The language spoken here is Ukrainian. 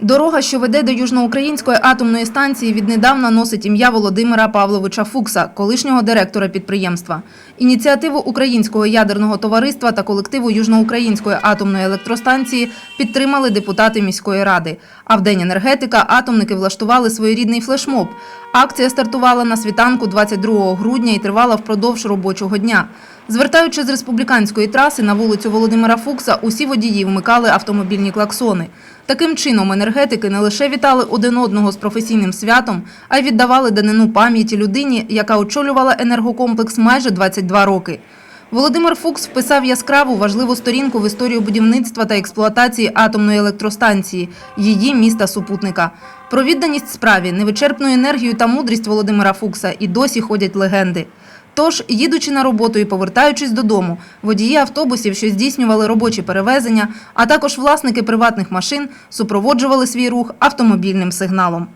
Дорога, що веде до Южноукраїнської атомної станції, віднедавна носить ім'я Володимира Павловича Фукса, колишнього директора підприємства. Ініціативу Українського ядерного товариства та колективу Южноукраїнської атомної електростанції підтримали депутати міської ради. А в День енергетика атомники влаштували своєрідний флешмоб. Акція стартувала на світанку 22 грудня і тривала впродовж робочого дня. Звертаючи з республіканської траси на вулицю Володимира Фукса, усі водії вмикали автомобільні клаксони. Таким чином, енергетики не лише вітали один одного з професійним святом, а й віддавали данину пам'яті людині, яка очолювала енергокомплекс майже 22 роки. Володимир Фукс вписав яскраву важливу сторінку в історію будівництва та експлуатації атомної електростанції, її міста супутника. Про відданість справі, невичерпну енергію та мудрість Володимира Фукса і досі ходять легенди. Тож, їдучи на роботу і повертаючись додому, водії автобусів, що здійснювали робочі перевезення, а також власники приватних машин, супроводжували свій рух автомобільним сигналом.